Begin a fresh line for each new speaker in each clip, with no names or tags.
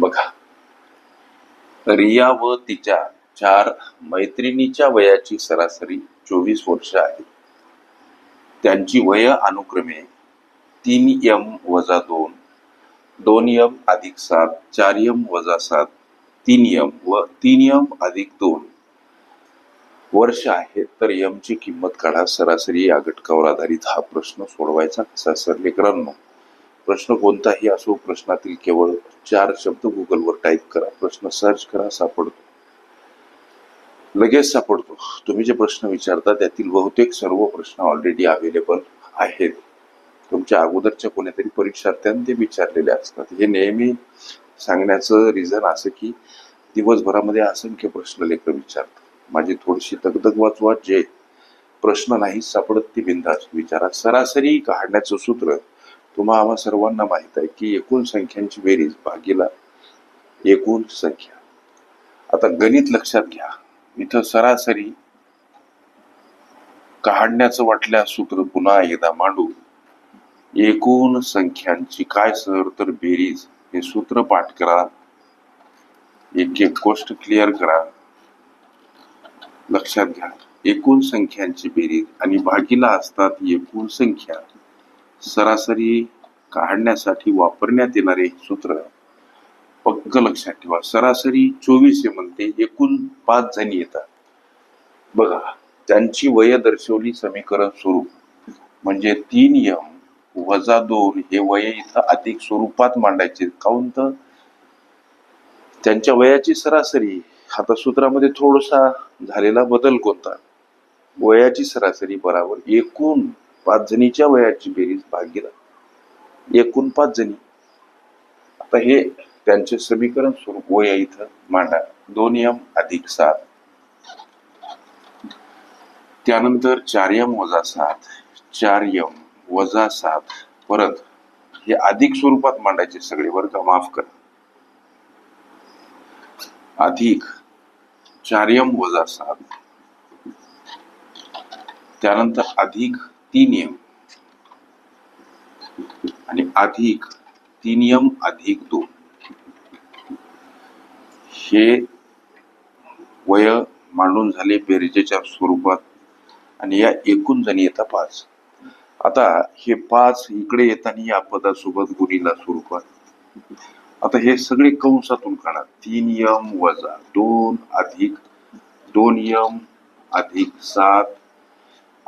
बघा. रिया व तिच्या चार मैत्रिणीच्या वयाची सरासरी चोवीस वर्ष आहे त्यांची वय अनुक्रमे तीन यम वजा दोन दोन यम अधिक सात चार यम वजा सात तीन यम व तीन यम अधिक दोन. वर्ष आहे तर यमची किंमत काढा. सरासरी या घटकावर आधारित हा प्रश्न सोडवायचा कसा सर? लेकरांनो प्रश्न कोणताही असो प्रश्नातील केवळ चार शब्द गुगलवर टाईप करा. प्रश्न सर्च करा सापडतो. लगेच सापडतो. तुम्ही जे प्रश्न विचारता त्यातील बहुतेक सर्व प्रश्न ऑलरेडी अवेलेबल आहेत. तुमच्या अगोदरच्या कोणीतरी परीक्षार्थ्यांनी ते विचारलेले असतात. हे नेहमी सांगण्याचं रिझन असं की दिवसभरामध्ये असंख्य प्रश्न लेकर विचारतात. माझी थोडीशी दगदग वाचवा. जे प्रश्न नाही सापडत ती बिंदास विचारा. सरासरी काढण्याचं सूत्र तुम्हा आम्हा सर्वांना माहीत आहे की एकूण संख्यांची बेरीज भागीला एकूण संख्या. आता गणित लक्षात घ्या. इथं सरासरी काढण्याचं वाटल्यास सूत्र पुन्हा एकदा मांडू. एकूण संख्यांची काय सर? तर बेरीज हे सूत्र पाठ करा. एक एक गोष्ट क्लिअर करा. लक्षात घ्या. एकूण संख्यांची बेरीज आणि भागीला असतात एकूण संख्या. सरासरी काढण्यासाठी वापरण्यात येणारे सूत्र पक्क लक्षात ठेवा. सरासरी चोवीस हे म्हणते एकूण पाच जणी येतात. बघा त्यांची वय दर्शवली समीकरण स्वरूप. म्हणजे तीन यम वजा दोन हे वय इथं अधिक स्वरूपात मांडायचे. काऊन तर त्यांच्या वयाची सरासरी. आता सूत्रामध्ये थोडासा झालेला बदल कोणता? वयाची सरासरी बराबर एकूण पाच जणीच्या वयाची बेरीज भागीला. एकूण पाच जणी. आता हे त्यांचे समीकरण स्वरूप वय इथं. मांडा. दोन यम अधिक सात. त्यानंतर चार यम वजा सात. चार यम वजा सात. परत हे अधिक स्वरूपात मांडायचे सगळे वर्ग माफ करा. अधिक चार यम वजा सात. त्यानंतर अधिक तीन आणि अधिक तीन नियम अधिक दोन. हे वय मांडून झाले बेरजेच्या स्वरूपात. आणि या एकूण जणी येतात पाच. आता हे पाच इकडे येताना या पदासोबत गुणीला स्वरूपात. आता हे सगळे कंसातून काढा. तीन यम वजा दोन अधिक दोन यम अधिक सात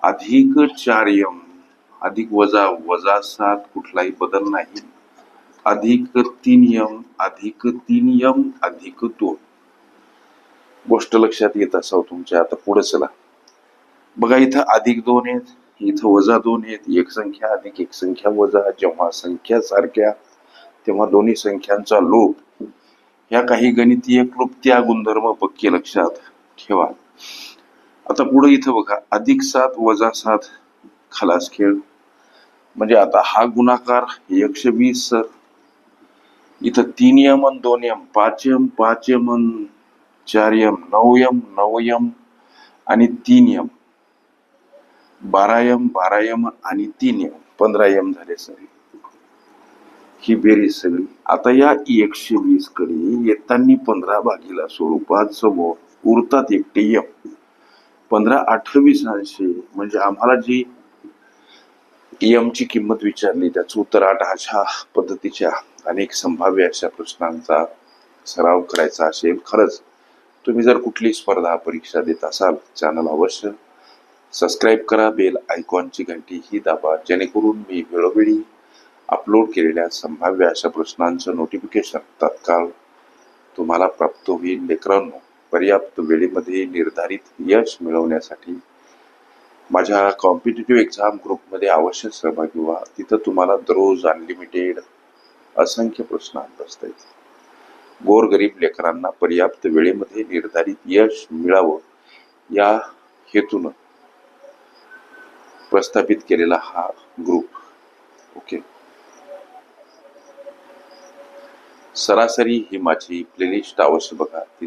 अधिक चार यम अधिक वजा वजा सात कुठलाही बदल नाही. अधिक तीन यम अधिक तीन यम अधिक दोन. गोष्ट लक्षात येत असावं तुमच्या. आता पुढे चला. बघा इथं अधिक दोन आहेत इथं वजा दोन आहेत एक संख्या अधिक एक संख्या वजा. जेव्हा संख्या सारख्या तेव्हा दोन्ही संख्यांचा लोप. या काही गणितीय क्लुप्त्या गुणधर्म पक्के लक्षात ठेवा. आता पुढे इथं बघा अधिक सात वजा सात खलास खेळ. म्हणजे आता हा गुणाकार एकशे वीस. सर इथं तीन यम आणि दोन यम पाच यम पाच यम आणि चार यम नऊ यम नऊ यम आणि तीन यम. बारा यम बारा यम आणि तीन यम पंधरा यम झाले सर ही बेरीज सगळी. आता या एकशे वीसकडे येताना पंधरा भागीला स्वरूपात समोर उरतात एकटे यम. पंधरा अठ्ठावीस अंशे म्हणजे आम्हाला जी यमची किंमत विचारली त्याचं उत्तर आठ अशा पद्धतीच्या अनेक संभाव्य अशा प्रश्नांचा सराव करायचा असेल. खरंच तुम्ही जर कुठली स्पर्धा परीक्षा देत असाल चॅनल अवश्य सबस्क्राईब करा. बेल आयकॉनची घंटी ही दाबा. जेणेकरून मी वेळोवेळी अपलोड केलेल्या संभाव्य अशा प्रश्नांचं नोटिफिकेशन तत्काळ तुम्हाला प्राप्त होईल. लेकरांनो पर्याप्त वेळेमध्ये निर्धारित यश मिळवण्यासाठी माझ्या कॉम्पिटेटिव्ह एक्झाम ग्रुपमध्ये अवश्य सहभागी व्हा. तिथं तुम्हाला दररोज अनलिमिटेड असंख्य प्रश्न बसता येतील. गोरगरीब लेकरांना पर्याप्त वेळेमध्ये निर्धारित यश मिळावं या हेतून प्रस्थापित केलेला हा ग्रुप ओके सरासरी ही माझी प्लेलिस्ट अवश्य बघा. ती